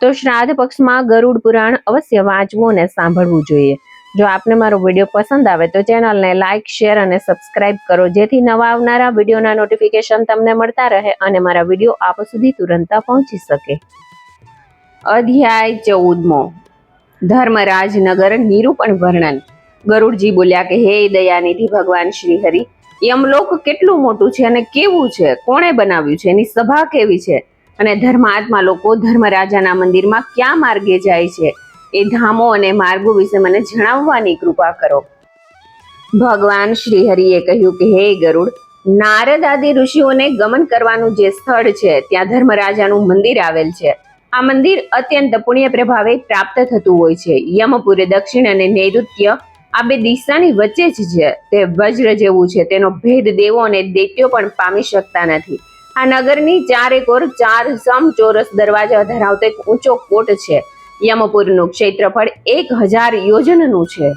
તો શ્રાદ્ધ પક્ષમાં ગરુડ પુરાણ અવશ્ય વાંચવું અને સાંભળવું જોઈએ. જો આપને મારો વીડિયો પસંદ આવે તો ચેનલને લાઇક શેર અને સબસ્ક્રાઇબ કરો, જેથી નવા આવનારા વિડીયોના નોટિફિકેશન તમને મળતા રહે અને મારા વીડિયો આપ સુધી તુરંત પહોંચી શકે. અધ્યાય ચૌદમો. ધર્મરાજનગર નિરૂપણ વર્ણન. ગરુડજી બોલ્યા કે, હે દયાનિધિ ભગવાન શ્રી હરિ યમલોક કેટલું મોટું છે અને કેવું છે? કોણે બનાવ્યું છે? એની સભા કેવી છે? અને ધર્માત્મા લોકો ધર્મરાજાના મંદિરમાં ક્યાં માર્ગે જાય છે? એ ધામો અને માર્ગો વિશે મને જણાવવાની કૃપા કરો. ભગવાન શ્રી હરિએ કહ્યું કે, હે ગરુડ, નારદ આદિ ઋષિઓને ગમન કરવાનું જે સ્થળ છે, ત્યાં ધર્મરાજાનું મંદિર આવેલ છે. આ મંદિર અત્યંત પુણ્ય પ્રભાવે પ્રાપ્ત થતું હોય છે. યમપુર દક્ષિણ અને નૈઋત્ય આ બે દિશાની વચ્ચે જ છે. તે વજ્ર જેવું છે. તેનો ભેદ દેવો અને દૈત્યો પણ પામી શકતા નથી. આ નગરની ચારેક ઓર ચાર સમચોરસ દરવાજા ધરાવતો એક ઊંચો કોટ છે. યમપુરનું ક્ષેત્રફળ એક હજાર યોજનનું છે.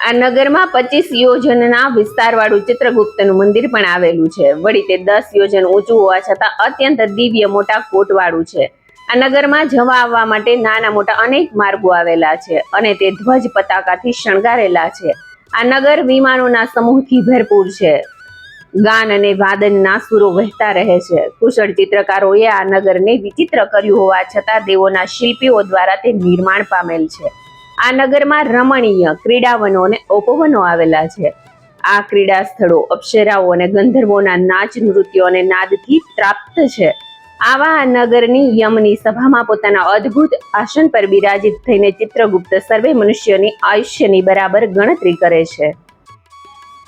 આ નગરમાં પચીસ યોજનના વિસ્તારવાળું ચિત્રગુપ્તનું મંદિર પણ આવેલું છે. વળી તે દસ યોજન ઊંચું હોવા છતાં અત્યંત દિવ્ય મોટા કોટવાળું છે. આ નગરમાં જવા આવવા માટે નાના મોટા અનેક માર્ગો આવેલા છે અને તે ધ્વજ પતાકાથી શણગારેલા છે. આ નગર વિમાનોના સમૂહથી ભરપૂર છે. ગાન અને વાદનના સુરો વહેતા રહે છે. કુશળ ચિત્રકારોએ આ નગરને વિચિત્ર કર્યું હોવા છતાં દેવોના શિલ્પીઓ દ્વારા તે નિર્માણ પામેલ છે. આ નગરમાં રમણીય ક્રીડાવનો અને ઉપવનો આવેલા છે. આ ક્રીડા સ્થળો અપ્સરાઓ અને ગંધર્વોના નાચ નૃત્યો અને નાદથી પ્રાપ્ત છે. આવા નગરની યમની સભામાં પોતાના અદ્ભુત આસન પર બિરાજિત થઈને ચિત્રગુપ્ત સર્વે મનુષ્યની આયુષ્યની બરાબર ગણતરી કરે છે.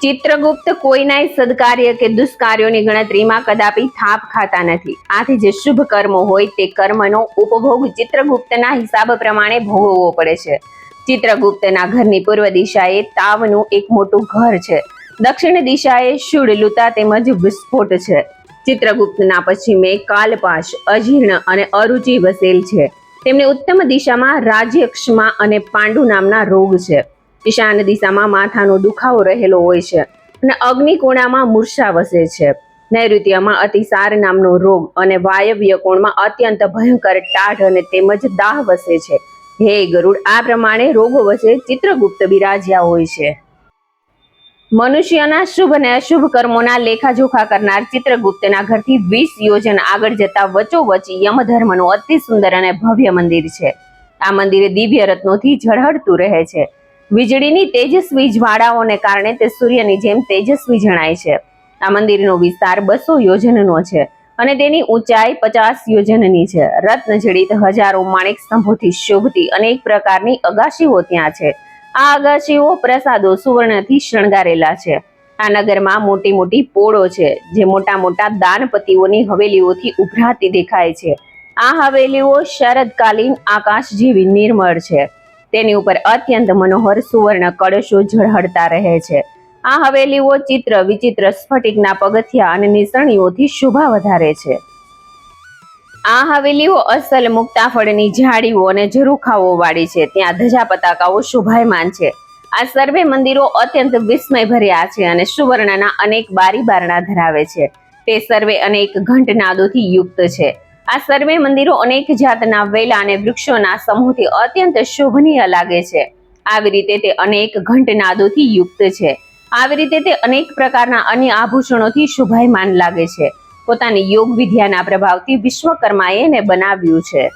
ચિત્રગુપ્ત કોઈનાય સદકાર્ય કે દુષ્કાર્યોની ગણતરીમાં કદાપી થાપ ખાતા નથી. આથી જે શુભ કર્મો હોય તે કર્મનો ઉપભોગ ચિત્રગુપ્તના હિસાબ પ્રમાણે ભોગવવો પડે છે. ચિત્રગુપ્તના ઘરની પૂર્વ દિશાએ તાવનું એક મોટું ઘર છે. દક્ષિણ દિશાએ શુડલુતા તેમજ વિસ્ફોટ છે. ચિત્રગુપ્તના પશ્ચિમે કાલપાશ, અજીર્ણ અને અરુચિ વસેલ છે. તેમને ઉત્તમ દિશામાં રાજ્યક્ષમા અને પાંડુ નામના રોગ છે. ઈશાન દિશામાં માથાનો દુખાવો રહેલો હોય છે અને અગ્નિકોણામાં મૂર્છા વસે છે. નૈઋત્યમાં અતિસાર નામનો રોગ અને વાયવ્ય કોણમાં અત્યંત ભયંકર ટાઢ અને તેમજ દાહ વસે છે. હે ગરુડ, આ પ્રમાણે રોગો વચ્ચે ચિત્રગુપ્ત બિરાજ્યા હોય છે. મનુષ્યના શુભ અને અશુભ કર્મોના લેખાજોખા કરનાર ચિત્રગુપ્તના ઘરથી વીસ યોજન આગળ જતા વચોવચ યમધર્મનું અતિ સુંદર અને ભવ્ય મંદિર છે. આ મંદિર દિવ્ય રત્નોથી ઝળહળતું રહે છે. વીજળીની તેજસ્વી જ્વાળાઓને કારણે તે સૂર્યની જેમ તેજસ્વી જણાય છે. આ મંદિરનો વિસ્તાર બસો યોજનનો છે અને તેની ઊંચાઈ પચાસ યોજનની છે. રત્ન જડિત હજારો માણેક સ્તંભોથી શોભતી અનેક પ્રકારની અગાશીઓ ત્યાં છે. આ અગાશીઓ પ્રસાદો સુવર્ણથી શણગારેલા છે. આ નગરમાં મોટી મોટી પોળો છે જે મોટા મોટા દાનપતિઓની હવેલીઓથી ઉભરાતી દેખાય છે. આ હવેલીઓ શરદકાલીન આકાશ જેવી નિર્મળ છે. તેની ઉપર અત્યંત મનોહર સુવર્ણ કળશો ઝળહળતા રહે છે. આ હવેલીઓ ચિત્ર, વિચિત્ર, સ્ફટિકના પગથિયા અને નિસરણીઓથી શોભા વધારે છે. આ હવેલીઓ અસલ મુક્તાફળની ઝાડીઓ અને ઝરૂખાઓ વાળી છે. ત્યાં ધજા પતાકાઓ શોભાયમાન છે. આ સર્વે મંદિરો અત્યંત વિસ્મય ભર્યા છે અને સુવર્ણના અનેક બારી બારણા ધરાવે છે. તે સર્વે અનેક ઘંટનાદોથી યુક્ત છે. આ સર્વે મંદિરો અનેક જાતના વેલા અને વૃક્ષોના સમૂહથી અત્યંત શોભનીય લાગે છે. આવી રીતે તે અનેક ઘંટનાદોથી યુક્ત છે. આવી રીતે તે અનેક પ્રકારના અન્ય આભૂષણોથી શોભાયમાન લાગે છે. પોતાની યોગ વિદ્યાના પ્રભાવથી વિશ્વકર્માએ એને બનાવ્યું છે.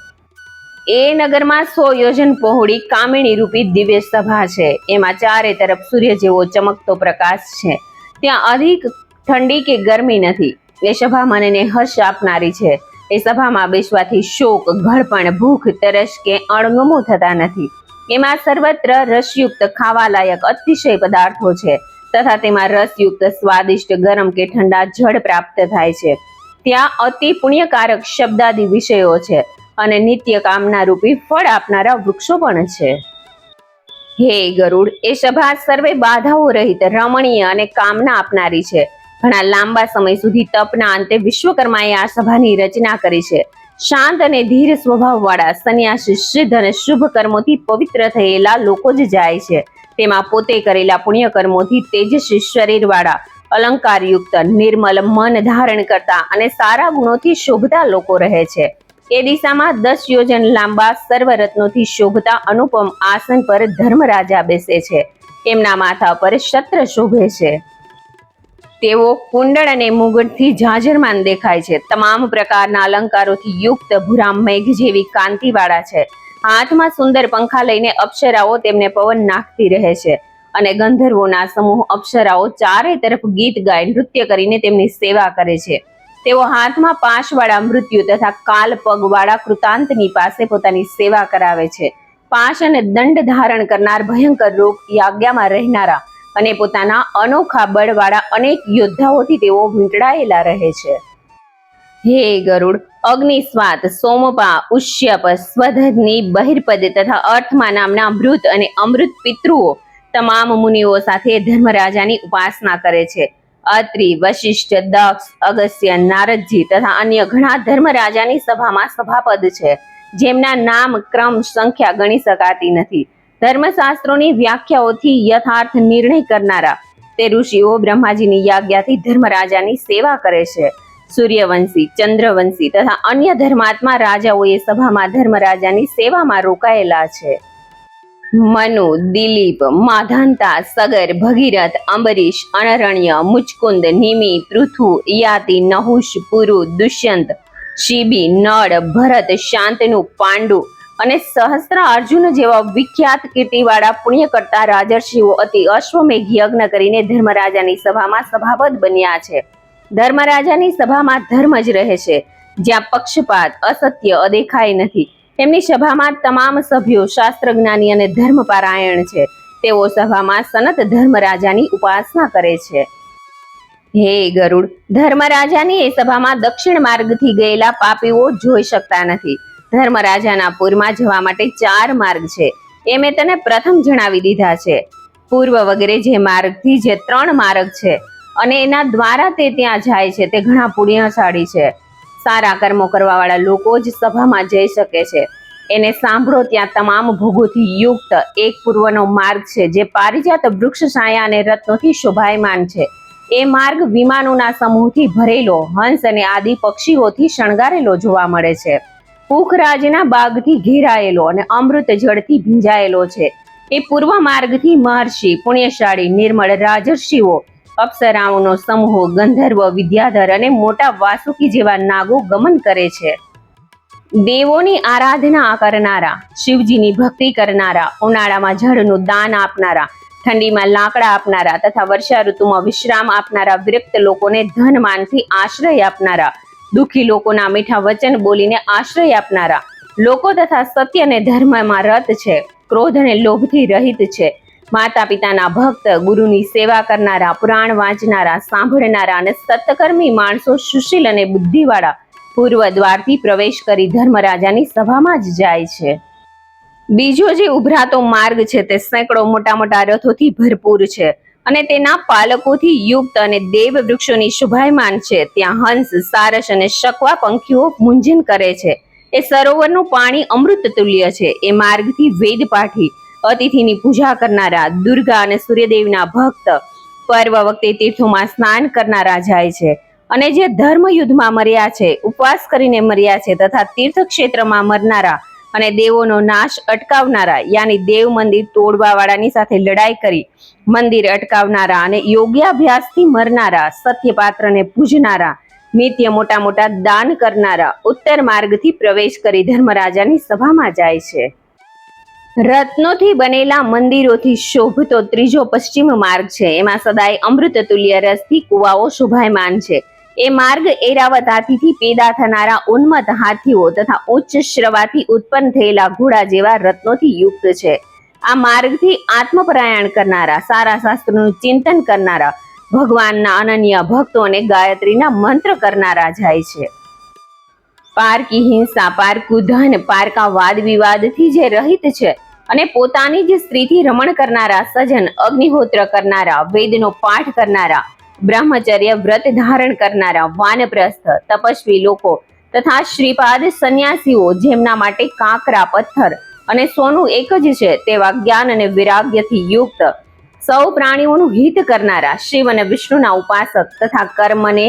એ નગરમાં સો યોજન પહોળી કામિણી રૂપી દિવ્ય સભા છે. એમાં ચારે તરફ સૂર્ય જેવો ચમકતો પ્રકાશ છે. ત્યાં અધિક ઠંડી કે ગરમી નથી. એ સભા મનને હર્ષ આપનારી છે. એ સભામાં બેસવાથી શોક, ઘડપણ, ભૂખ, તરસ કે અણગમો થતા નથી. એમાં સર્વત્ર રસયુક્ત ખાવાલાયક અતિશય પદાર્થો છે તથા તેમાં રસયુક્ત, સ્વાદિષ્ટ, ગરમ કે ઠંડા જળ પ્રાપ્ત થાય છે. ત્યાં અતિ પુણ્યકારક શબ્દાદી વિષયો છે અને નિત્ય કામના રૂપી ફળ આપનારા વૃક્ષો પણ છે. હે ગરુડ, એ સભા સર્વે બાધાઓ રહિત, રમણીય અને કામના આપનારી છે. ઘણા લાંબા સમય સુધી તપના અંતે વિશ્વકર્માએ આ સભાની રચના કરી છે. શાંત અને ધીર સ્વભાવવાળા સંન્યાસી સિદ્ધ અને શુભ કર્મોથી પવિત્ર થયેલા લોકો જ જાય છે. તેમાં પોતે કરેલા પુણ્ય કર્મોથી તેજસ્વી શરીરવાળા, અલંકારયુક્ત, નિર્મલ મન ધારણ કરતા અને સારા ગુણોથી શોભતા લોકો રહે છે. એ દિશામાં દસ યોજન લાંબા સર્વરત્નોથી શોભતા અનુપમ આસન પર ધર્મરાજા બેસે છે. એમના માથા પર શત્ર શોભે છે. તેઓ કુંડળ અને મુગટથી જાજરમાન દેખાય છે. તમામ પ્રકારના અલંકારોથી યુક્ત ભૂરા મેઘ જેવી કાંતિવાળા છે. હાથમાં સુંદર પંખા લઈને અપ્સરાઓ તેમને પવન નાખતી રહે છે અને ગંધર્વોના સમૂહ અપ્સરાઓ ચારે તરફ ગીત ગાય, નૃત્ય કરીને તેમની સેવા કરે છે. તેઓ હાથમાં પાશવાળા મૃત્યુ તથા કાલ પગવાળા કૃતાંતની પાસે પોતાની સેવા કરાવે છે. પાશ અને દંડ ધારણ કરનાર ભયંકર રોગ યાજ્ઞામાં રહેનારા અને પોતાના અનોખા બળવાળા અનેક યોદ્ધાઓથી તેઓ વીંટળાયેલા રહે છે. હે ગરુડ, અગ્નિસ્વાત, સોમપા, ઉષ્યપ સ્વધની બહિર્પદ તથા અર્થમાં નામના મૃત અને અમૃત પિતૃઓ તમામ મુનિઓ સાથે ધર્મરાજાની ઉપાસના કરે છે. અત્રિ, વશિષ્ઠ, દક્ષ, અગસ્ત્ય, નારદજી તથા અન્ય ઘણા ધર્મરાજાની સભામાં સભાપદ છે. જેમના નામ ક્રમ સંખ્યા ગણી શકાતી નથી. ધર્મશાસ્ત્રોની વ્યાખ્યાઓથી યથાર્થ નિર્ણય કરનારા તે ઋષિઓ બ્રહ્માજીની યાજ્ઞાથી ધર્મરાજાની સેવા કરે છે. સૂર્યવંશી, ચંદ્રવંશી તથા અન્ય ધર્માત્મા રાજાઓ એ સભામાં ધર્મરાજાની સેવામાં રોકાયેલા છે. મનુ, દિલીપ, માધાંતા, સગર, ભગીરથ, અંબરીશ, અનરણ્ય, મુચકુંદ, નિમિ, પૃથુ, યાતિ, નહુષ, પુરુ, દુષ્યંત, શિબી નળ ભરત, શાંતનુ, પાંડુ અને સહસ્ત્ર અર્જુન જેવા વિખ્યાત કીર્તિવાળા પુણ્ય કરતા રાજર્ષિઓ અતિ અશ્વમેઘ યજ્ઞ કરીને ધર્મરાજાની સભામાં સભાપદ બન્યા છે. ધર્મરાજાની સભામાં ધર્મ જ રહે છે. જ્યાં પક્ષપાત, અસત્ય અદેખાય નથી. તેમની સભામાં તમામ સભ્યો શાસ્ત્ર જ્ઞાની અને ધર્મપારાયણ છે. તેઓ સભામાં સનત ધર્મરાજાની ઉપાસના કરે છે. હે ગરુડ, ધર્મરાજાની એ સભામાં દક્ષિણ માર્ગથી ગયેલા પાપીઓ જોઈ શકતા નથી. ધર્મરાજાના પૂરમાં જવા માટે ચાર માર્ગ છે. એ મેં તને પ્રથમ જણાવી દીધા છે. પૂર્વ વગેરે જે માર્ગથી જે ત્રણ માર્ગ છે અને એના દ્વારા તે ત્યાં જાય છે, તે ઘણા પુણ્યશાળી છે. સારા કર્મો કરવાવાળા લોકો જ સભામાં જઈ શકે છે. એને સાંભળો, ત્યાં તમામ ભોગોથી યુક્ત એક પૂર્વનો માર્ગ છે, જે પારિજાત વૃક્ષ છાયા અને રત્નોથી શોભાયમાન છે. એ માર્ગ વિમાનોના સમૂહથી ભરેલો, હંસ અને આદિ પક્ષીઓથી શણગારેલો જોવા મળે છે. પુખરાજના બાગથી ઘેરાયેલો અને અમૃત જળથી ભીંજાયેલો છે. એ પૂર્વ માર્ગથી મહર્ષિ, પુણ્યશાળી, નિર્મળ રાજર્ષિઓ, અપ્સરાઓનો સમૂહ, ગંધર્વ, વિદ્યાધર અને મોટા વાસુકી જેવા નાગો ગમન કરે છે. દેવોની આરાધના કરનારા, શિવજીની ભક્તિ કરનારા, ઉનાળામાં જળનું દાન આપનારા, ઠંડીમાં લાકડા આપનારા તથા વર્ષા ઋતુમાં વિશ્રામ આપનારા વિરક્ત લોકોને ધન માનથી આશ્રય આપનારા દુઃખી લોકોના મીઠા વચન બોલીને આશ્રય આપનારા. લોકો તથા સત્ય અને ધર્મમાં રત છે, ક્રોધ અને લોભથી રહિત છે. માતા પિતાના ભક્ત, ગુરુની સેવા કરનારા, પુરાણ વાંચનારા, સાંભળનારા અને સત્કર્મી માણસો સુશીલ અને બુદ્ધિવાળા પૂર્વ દ્વારથી પ્રવેશ કરી ધર્મરાજાની સભામાં જ જાય છે. બીજો જે ઉભરાતો માર્ગ છે તે સેંકડો મોટા મોટા રથોથી ભરપૂર છે. અને તેના પાલકોથી યુક્ત અને દેવ વૃક્ષોની શુભાયમાન છે. ત્યાં હંસ, સારસ અને શકવા પંખીઓ મુંજન કરે છે. એ સરોવરનું પાણી અમૃત તુલ્ય છે. એ માર્ગથી વેદ પાઠી, અતિથિની પૂજા કરનારા, દુર્ગા અને સૂર્યદેવના ભક્ત પર્વ વખતે તીર્થોમાં સ્નાન કરનારા જાય છે. અને જે ધર્મ યુદ્ધમાં મર્યા છે, ઉપવાસ કરીને મર્યા છે તથા તીર્થ ક્ષેત્રમાં મરનારા અને દેવોનો નાશ અટકાવનારા, યાની દેવ મંદિર તોડવા વાળાની સાથે લડાઈ કરી. મંદિર અટકાવનારા અને યોગ્યાભ્યાસથી મરનારા, સત્યપાત્રને પૂજનારા, નિત્ય મોટા મોટા દાન કરનારા, ઉત્તર માર્ગથી પ્રવેશ કરી ધર્મરાજાની સભામાં જાય છે. રત્નોથી બનેલા મંદિરોથી શોભતો ત્રીજો પશ્ચિમ માર્ગ છે. એમાં સદાય અમૃત તુલ્ય રસથી કુવાઓ શોભાયમાન છે. એ માર્ગ એરાવત હાથીથી પેદા થનારા ઉન્મત હાથીઓ તથા ઉચ્ચ શ્રવાથી ઉત્પન્ન થયેલા ઘોડા જેવા રત્નોથી યુક્ત છે. આ માર્ગથી આત્મપરાયણ કરનારા, સારા શાસ્ત્રોનું ચિંતન કરનારા, ભગવાનના અનન્ય ભક્તો અને ગાયત્રીના મંત્ર કરનારા જાય છે. પારકી હિંસા, પારકું ધન, પારકા વાદ વિવાદથી જે રહિત છે અને પોતાની જ સ્ત્રીથી રમણ કરનારા સજન અગ્નિહોત્ર કરનારા, વેદનો પાઠ કરનારા બ્રહ્મચર્ય વ્રત ધારણ કરનારા વાનપ્રસ્થ, તપસ્વી લોકો તથા શ્રીપાદ સંન્યાસીઓ જેમના માટે કાંકરા પથ્થર અને સોનું એક જ છે તેવા જ્ઞાન અને વિરાગ્યથી યુક્ત સૌ પ્રાણીઓનું હિત કરનારા શિવ અને વિષ્ણુના ઉપાસક તથા કર્મને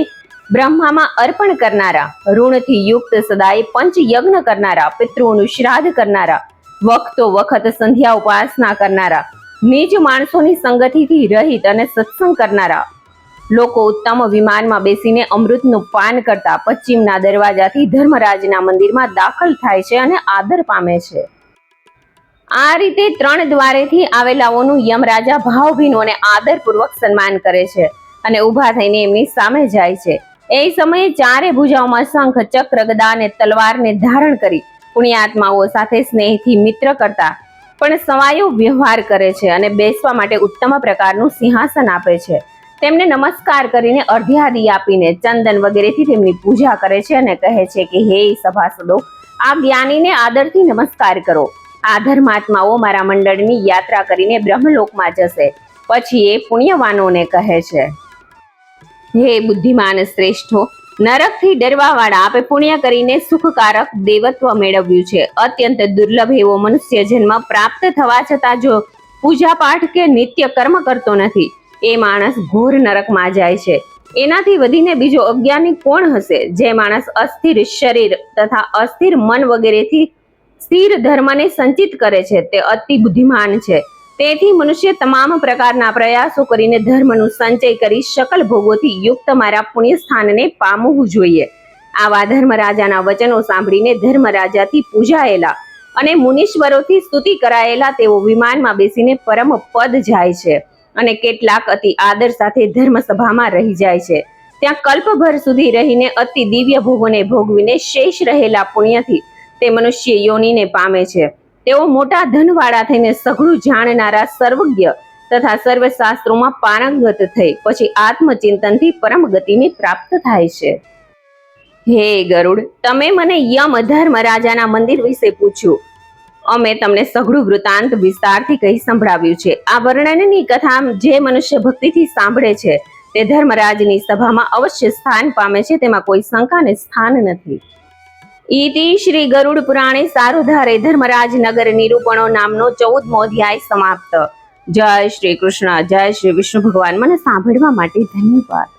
બ્રહ્મામાં અર્પણ કરનારા, ઋણથી યુક્ત સદાય પંચ યજ્ઞ કરનારા, પિતૃઓનું શ્રાદ્ધ કરનારા, વખતો વખત સંધ્યા ઉપાસના કરનારા નિજ માણસોની સંગતિથી રહિત અને સત્સંગ કરનારા લોકો ઉત્તમ વિમાનમાં બેસીને અમૃતનું પાન કરતા પશ્ચિમના દરવાજાથી ધર્મરાજના મંદિરમાં દાખલ થાય છે અને આદર પામે છે. આ રીતે ત્રણ દ્વારેથી આવેલાઓનું યમરાજા ભાવભીનું અને આદરપૂર્વક સન્માન કરે છે અને ઊભા થઈને એમની સામે જાય છે. એ સમયે ચારે ભુજાઓમાં શંખ, ચક્ર, ગદા અને તલવારને ધારણ કરી પુણ્યાત્માઓ સાથે સ્નેહથી મિત્ર કરતા પણ સવાયો વ્યવહાર કરે છે અને બેસવા માટે ઉત્તમ પ્રકારનું સિંહાસન આપે છે. તેમને નમસ્કાર કરીને અર્ધ્યાદી આપીને ચંદન વગેરેથી તેમની પૂજા કરે છે અને કહે છે કે, હે સભાસદો, આ જ્ઞાનીને આદરથી નમસ્કાર કરો. આ ધર્માત્માઓ મારા મંડળની યાત્રા કરીને બ્રહ્મલોકમાં જશે. પછી એ પુણ્યવાનોને કહે છે, હે બુદ્ધિમાન શ્રેષ્ઠો, નરકથી ડરવાવાળા આપે પુણ્ય કરીને સુખકારક દેવત્વ મેળવ્યું છે. અત્યંત દુર્લભ એવો મનુષ્ય જન્મ પ્રાપ્ત થવા છતાં જો પૂજા પાઠ કે નિત્ય કર્મ કરતો નથી એ માણસ ઘોર નરકમાં જાય છે. એનાથી વધીને બીજો અજ્ઞાની કોણ હશે? જે માણસ અસ્થિર શરીર તથા અસ્થિર મન વગેરેથી સ્થિર ધર્મને સંચિત કરે છે, તે અતિ બુદ્ધિમાન છે. તેથી મનુષ્ય તમામ પ્રકારના પ્રયાસો કરીને ધર્મનું સંચય કરી શકલ ભોગોથી યુક્ત મારા પુણ્ય સ્થાનને પામવું જોઈએ. આવા ધર્મરાજાના વચનો સાંભળીને ધર્મરાજાથી પૂજાયેલા અને મુનીશ્વરોથી સ્તુતિ કરાયેલા તેઓ વિમાનમાં બેસીને પરમ પદ જાય છે. અને કેટલાક અતિ આદર સાથે ધર્મસભામાં રહી જાય છે. ત્યાં કલ્પભર સુધી રહીને અતિ દિવ્ય ભોગોને ભોગવીને શેષ રહેલા પુણ્યથી તે મનુષ્ય યોનીને પામે છે. તેઓ મોટા ધનવાળા થઈને સઘળું જાણનારા સર્વજ્ઞ તથા સર્વશાસ્ત્રોમાં પારંગત થઈ પછી આત્મચિંતનથી પરમ ગતિની પ્રાપ્ત થાય છે. હે ગરુડ, તમે મને યમ ધર્મ રાજાના મંદિર વિશે પૂછ્યું. અમે તમને સઘળું વૃતાંત વિસ્તારથી કહી સંભળાવ્યું છે. આ વર્ણનની કથા જે મનુષ્ય ભક્તિથી સાંભળે છે, તે ધર્મરાજની સભામાં અવશ્ય સ્થાન પામે છે, તેમાં કોઈ શંકાને સ્થાન નથી. ઈતિ શ્રી ગરુડ પુરાણે સારુધારે ધર્મરાજ નગર નિરૂપણો નામનો ચૌદમો અધ્યાય સમાપ્ત. જય શ્રી કૃષ્ણ, જય શ્રી વિષ્ણુ ભગવાન. મને સાંભળવા માટે ધન્યવાદ.